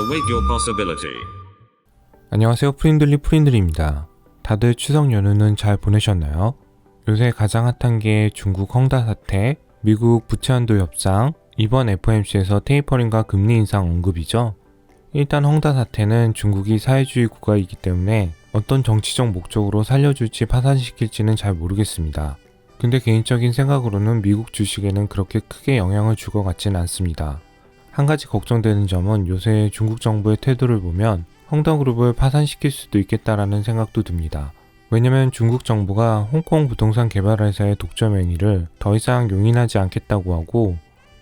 Await your possibility. 안녕하세요. 프린들리 프린들입니다. 다들 추석 연휴는 잘 보내셨나요? 요새 가장 핫한 게 중국 헝다 사태, 미국 부채한도 협상, 이번 FOMC에서 테이퍼링과 금리 인상 언급이죠. 일단 헝다 사태는 중국이 사회주의 국가이기 때문에 어떤 정치적 목적으로 살려줄지 파산시킬지는 잘 모르겠습니다. 근데 개인적인 생각으로는 미국 주식에는 그렇게 크게 영향을 줄 것 같진 않습니다. 한 가지 걱정되는 점은 요새 중국 정부의 태도를 보면 헝다그룹을 파산시킬 수도 있겠다라는 생각도 듭니다. 왜냐면 중국 정부가 홍콩 부동산 개발회사의 독점 행위를 더 이상 용인하지 않겠다고 하고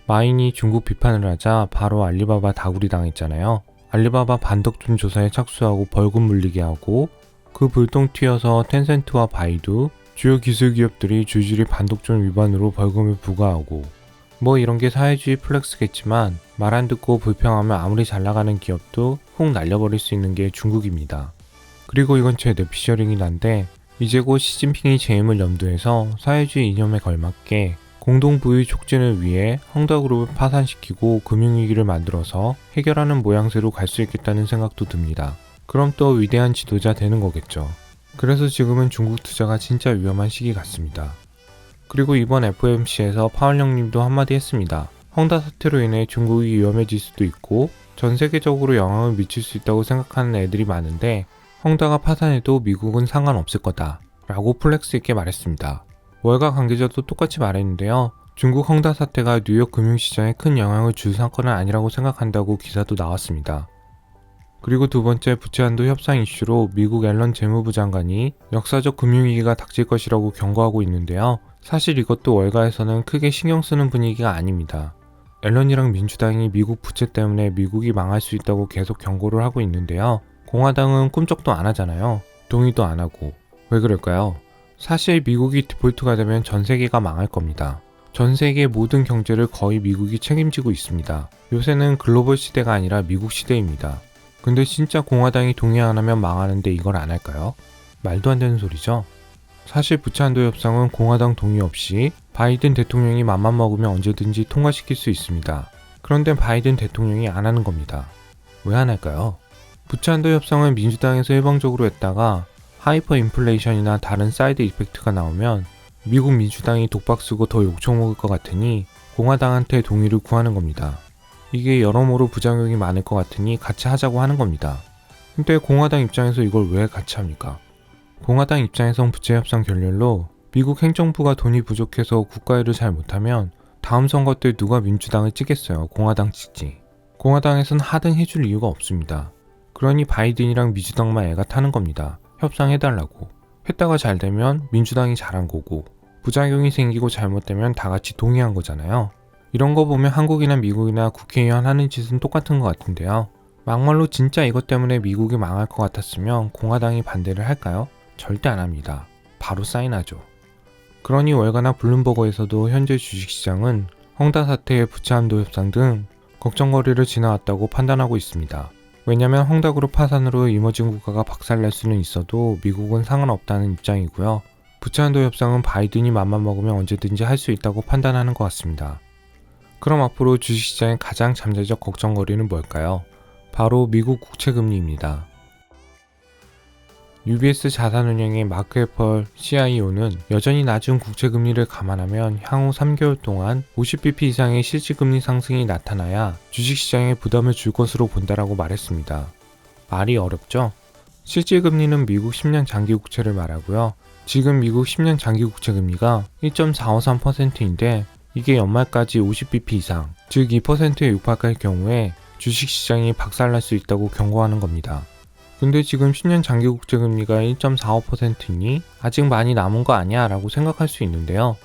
마인이 중국 비판을 하자 바로 알리바바 다구리 당했잖아요. 알리바바 반독점 조사에 착수하고 벌금 물리게 하고 그 불똥 튀어서 텐센트와 바이두 주요 기술 기업들이 줄줄이 반독점 위반으로 벌금을 부과하고 뭐 이런 게 사회주의 플렉스겠지만 말 안 듣고 불평하면 아무리 잘 나가는 기업도 훅 날려버릴 수 있는 게 중국입니다. 그리고 이건 제 뇌피셔링이 한데 이제 곧 시진핑이 재임을 염두해서 사회주의 이념에 걸맞게 공동부의 촉진을 위해 헝다그룹을 파산시키고 금융위기를 만들어서 해결하는 모양새로 갈 수 있겠다는 생각도 듭니다. 그럼 또 위대한 지도자 되는 거겠죠. 그래서 지금은 중국 투자가 진짜 위험한 시기 같습니다. 그리고 이번 FOMC에서 파월 형님도 한마디 했습니다. 헝다 사태로 인해 중국이 위험해질 수도 있고 전 세계적으로 영향을 미칠 수 있다고 생각하는 애들이 많은데 헝다가 파산해도 미국은 상관없을 거다 라고 플렉스 있게 말했습니다. 월가 관계자도 똑같이 말했는데요. 중국 헝다 사태가 뉴욕 금융시장에 큰 영향을 줄 사건은 아니라고 생각한다고 기사도 나왔습니다. 그리고 두 번째 부채한도 협상 이슈로 미국 앨런 재무부 장관이 역사적 금융위기가 닥칠 것이라고 경고하고 있는데요. 사실 이것도 월가에서는 크게 신경 쓰는 분위기가 아닙니다. 앨런이랑 민주당이 미국 부채 때문에 미국이 망할 수 있다고 계속 경고를 하고 있는데요. 공화당은 꿈쩍도 안 하잖아요. 동의도 안 하고. 왜 그럴까요? 사실 미국이 디폴트가 되면 전 세계가 망할 겁니다. 전 세계 모든 경제를 거의 미국이 책임지고 있습니다. 요새는 글로벌 시대가 아니라 미국 시대입니다. 근데 진짜 공화당이 동의 안 하면 망하는데 이걸 안 할까요? 말도 안 되는 소리죠? 사실 부채한도 협상은 공화당 동의 없이 바이든 대통령이 맘만 먹으면 언제든지 통과시킬 수 있습니다. 그런데 바이든 대통령이 안 하는 겁니다. 왜 안 할까요? 부채한도 협상은 민주당에서 일방적으로 했다가 하이퍼 인플레이션이나 다른 사이드 이펙트가 나오면 미국 민주당이 독박 쓰고 더 욕총 먹을 것 같으니 공화당한테 동의를 구하는 겁니다. 이게 여러모로 부작용이 많을 것 같으니 같이 하자고 하는 겁니다. 근데 공화당 입장에서 이걸 왜 같이 합니까? 공화당 입장에선 부채 협상 결렬로 미국 행정부가 돈이 부족해서 국가일을 잘 못하면 다음 선거 때 누가 민주당을 찍겠어요. 공화당 찍지. 공화당에선 하등 해줄 이유가 없습니다. 그러니 바이든이랑 민주당만 애가 타는 겁니다. 협상해달라고. 했다가 잘 되면 민주당이 잘한 거고 부작용이 생기고 잘못되면 다 같이 동의한 거잖아요. 이런 거 보면 한국이나 미국이나 국회의원 하는 짓은 똑같은 것 같은데요. 막말로 진짜 이것 때문에 미국이 망할 것 같았으면 공화당이 반대를 할까요? 절대 안 합니다. 바로 사인하죠. 그러니 월가나 블룸버거에서도 현재 주식시장은 헝다 사태의 부채 한도 협상 등 걱정거리를 지나왔다고 판단하고 있습니다. 왜냐면 헝다그룹 파산으로 이머징 국가가 박살날 수는 있어도 미국은 상관없다는 입장이고요. 부채 한도 협상은 바이든이 맘만 먹으면 언제든지 할 수 있다고 판단하는 것 같습니다. 그럼 앞으로 주식시장의 가장 잠재적 걱정거리는 뭘까요? 바로 미국 국채 금리입니다. UBS 자산운용의 마크 애펄 CIO는 여전히 낮은 국채금리를 감안하면 향후 3개월 동안 50bp 이상의 실질금리 상승이 나타나야 주식시장에 부담을 줄 것으로 본다라고 말했습니다. 말이 어렵죠? 실질금리는 미국 10년 장기 국채를 말하고요. 지금 미국 10년 장기 국채금리가 1.453%인데 이게 연말까지 50bp 이상, 즉 2%에 육박할 경우에 주식시장이 박살날 수 있다고 경고하는 겁니다. 근데 지금 10년 장기 국제금리가 1.45%니 아직 많이 남은 거 아니야 라고 생각할 수 있는데요.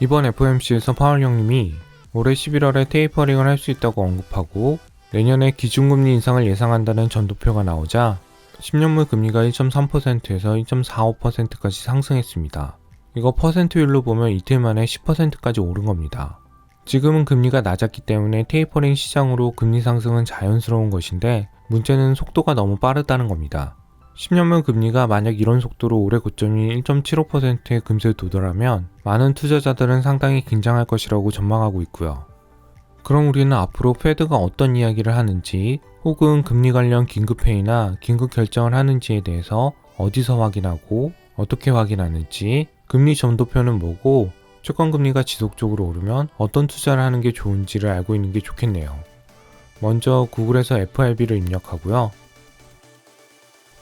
이번 FOMC에서 파월 형님이 올해 11월에 테이퍼링을 할 수 있다고 언급하고 내년에 기준금리 인상을 예상한다는 전도표가 나오자 10년물 금리가 1.3%에서 1.45%까지 상승했습니다. 이거 퍼센트율로 보면 이틀 만에 10%까지 오른 겁니다. 지금은 금리가 낮았기 때문에 테이퍼링 시장으로 금리 상승은 자연스러운 것인데 문제는 속도가 너무 빠르다는 겁니다. 10년물 금리가 만약 이런 속도로 올해 고점이 1.75%에 금세 도달하면 많은 투자자들은 상당히 긴장할 것이라고 전망하고 있고요. 그럼 우리는 앞으로 페드가 어떤 이야기를 하는지 혹은 금리 관련 긴급회의나 긴급 결정을 하는지에 대해서 어디서 확인하고 어떻게 확인하는지 금리 점도표는 뭐고 채권금리가 지속적으로 오르면 어떤 투자를 하는 게 좋은지를 알고 있는 게 좋겠네요. 먼저 구글에서 FRB를 입력하고요.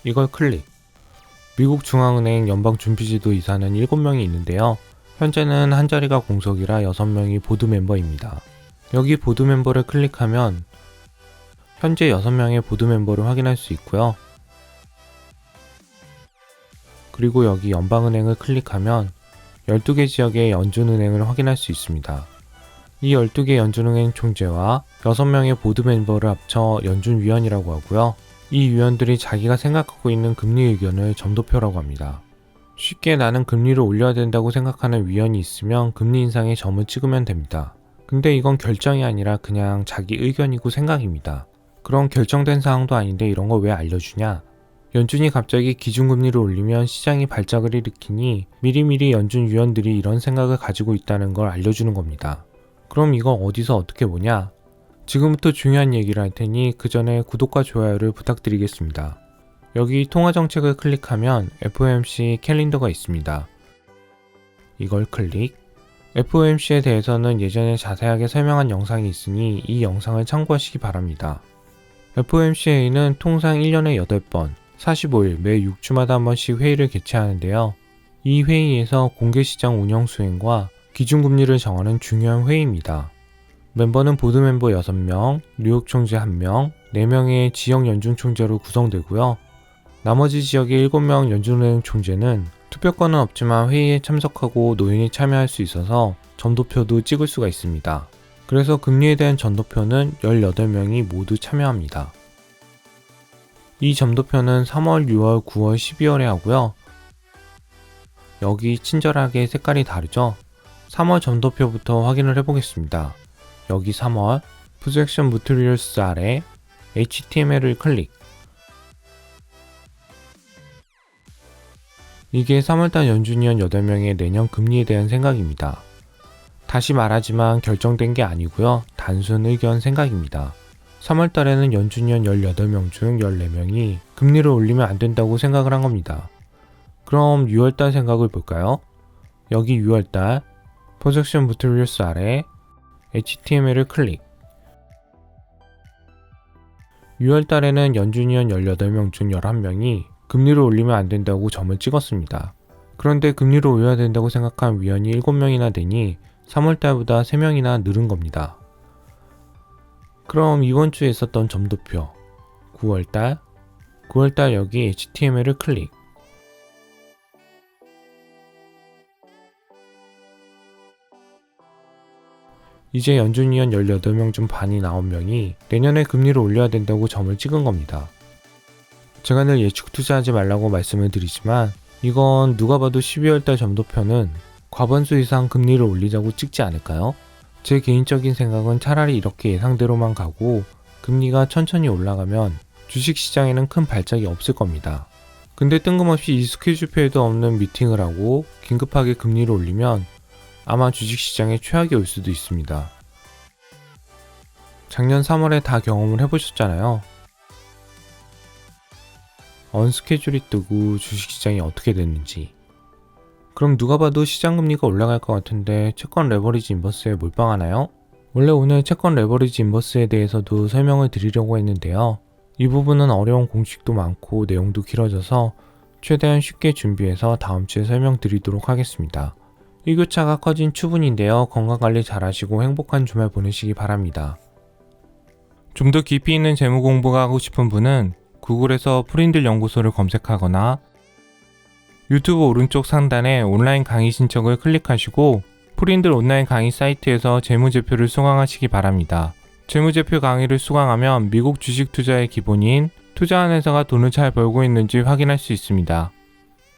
이걸 클릭. 미국 중앙은행 연방준비제도 이사는 7명이 있는데요. 현재는 한 자리가 공석이라 6명이 보드 멤버입니다. 여기 보드 멤버를 클릭하면 현재 6명의 보드 멤버를 확인할 수 있고요. 그리고 여기 연방은행을 클릭하면 12개 지역의 연준은행을 확인할 수 있습니다. 이 12개 연준은행 총재와 6명의 보드 멤버를 합쳐 연준위원이라고 하고요. 이 위원들이 자기가 생각하고 있는 금리 의견을 점도표라고 합니다. 쉽게 나는 금리를 올려야 된다고 생각하는 위원이 있으면 금리 인상에 점을 찍으면 됩니다. 근데 이건 결정이 아니라 그냥 자기 의견이고 생각입니다. 그런 결정된 사항도 아닌데 이런 거 왜 알려주냐? 연준이 갑자기 기준금리를 올리면 시장이 발작을 일으키니 미리미리 연준 위원들이 이런 생각을 가지고 있다는 걸 알려주는 겁니다. 그럼 이거 어디서 어떻게 보냐? 지금부터 중요한 얘기를 할 테니 그 전에 구독과 좋아요를 부탁드리겠습니다. 여기 통화정책을 클릭하면 FOMC 캘린더가 있습니다. 이걸 클릭. FOMC에 대해서는 예전에 자세하게 설명한 영상이 있으니 이 영상을 참고하시기 바랍니다. FOMCA는 통상 1년에 8번, 45일 매 6주마다 한 번씩 회의를 개최하는데요. 이 회의에서 공개시장 운영 수행과 기준금리를 정하는 중요한 회의입니다. 멤버는 보드 멤버 6명, 뉴욕 총재 1명, 4명의 지역 연준 총재로 구성되고요. 나머지 지역의 7명 연준은행 총재는 투표권은 없지만 회의에 참석하고 노인이 참여할 수 있어서 점도표도 찍을 수가 있습니다. 그래서 금리에 대한 점도표는 18명이 모두 참여합니다. 이 점도표는 3월, 6월, 9월, 12월에 하고요. 여기 친절하게 색깔이 다르죠? 3월 점도표부터 확인을 해보겠습니다. 여기 3월 프로젝션 무트리얼스 아래 HTML을 클릭 이게 3월달 연준위원 8명의 내년 금리에 대한 생각입니다. 다시 말하지만 결정된 게 아니고요. 단순 의견 생각입니다. 3월 달에는 연준위원 18명 중 14명이 금리를 올리면 안 된다고 생각을 한 겁니다. 그럼 6월 달 생각을 볼까요? 여기 6월 달 프로젝션 무트리얼스 아래 HTML을 클릭 6월 달에는 연준위원 18명 중 11명이 금리를 올리면 안 된다고 점을 찍었습니다. 그런데 금리를 올려야 된다고 생각한 위원이 7명이나 되니 3월 달보다 3명이나 늘은 겁니다. 그럼 이번 주에 있었던 점도표 9월달 9월달 여기 HTML을 클릭 이제 연준위원 18명 중 반이 9명이 내년에 금리를 올려야 된다고 점을 찍은 겁니다. 제가 늘 예측 투자하지 말라고 말씀을 드리지만 이건 누가 봐도 12월달 점도표는 과반수 이상 금리를 올리자고 찍지 않을까요? 제 개인적인 생각은 차라리 이렇게 예상대로만 가고 금리가 천천히 올라가면 주식시장에는 큰 발작이 없을 겁니다. 근데 뜬금없이 이 스케줄표에도 없는 미팅을 하고 긴급하게 금리를 올리면 아마 주식시장에 최악이 올 수도 있습니다. 작년 3월에 다 경험을 해보셨잖아요. 언스케줄이 뜨고 주식시장이 어떻게 됐는지. 그럼 누가 봐도 시장 금리가 올라갈 것 같은데 채권 레버리지 인버스에 몰빵하나요? 원래 오늘 채권 레버리지 인버스에 대해서도 설명을 드리려고 했는데요. 이 부분은 어려운 공식도 많고 내용도 길어져서 최대한 쉽게 준비해서 다음 주에 설명드리도록 하겠습니다. 일교차가 커진 추분인데요. 건강관리 잘 하시고 행복한 주말 보내시기 바랍니다. 좀 더 깊이 있는 재무 공부가 하고 싶은 분은 구글에서 프린들 연구소를 검색하거나 유튜브 오른쪽 상단에 온라인 강의 신청을 클릭하시고 프린들 온라인 강의 사이트에서 재무제표를 수강하시기 바랍니다. 재무제표 강의를 수강하면 미국 주식 투자의 기본인 투자한 회사가 돈을 잘 벌고 있는지 확인할 수 있습니다.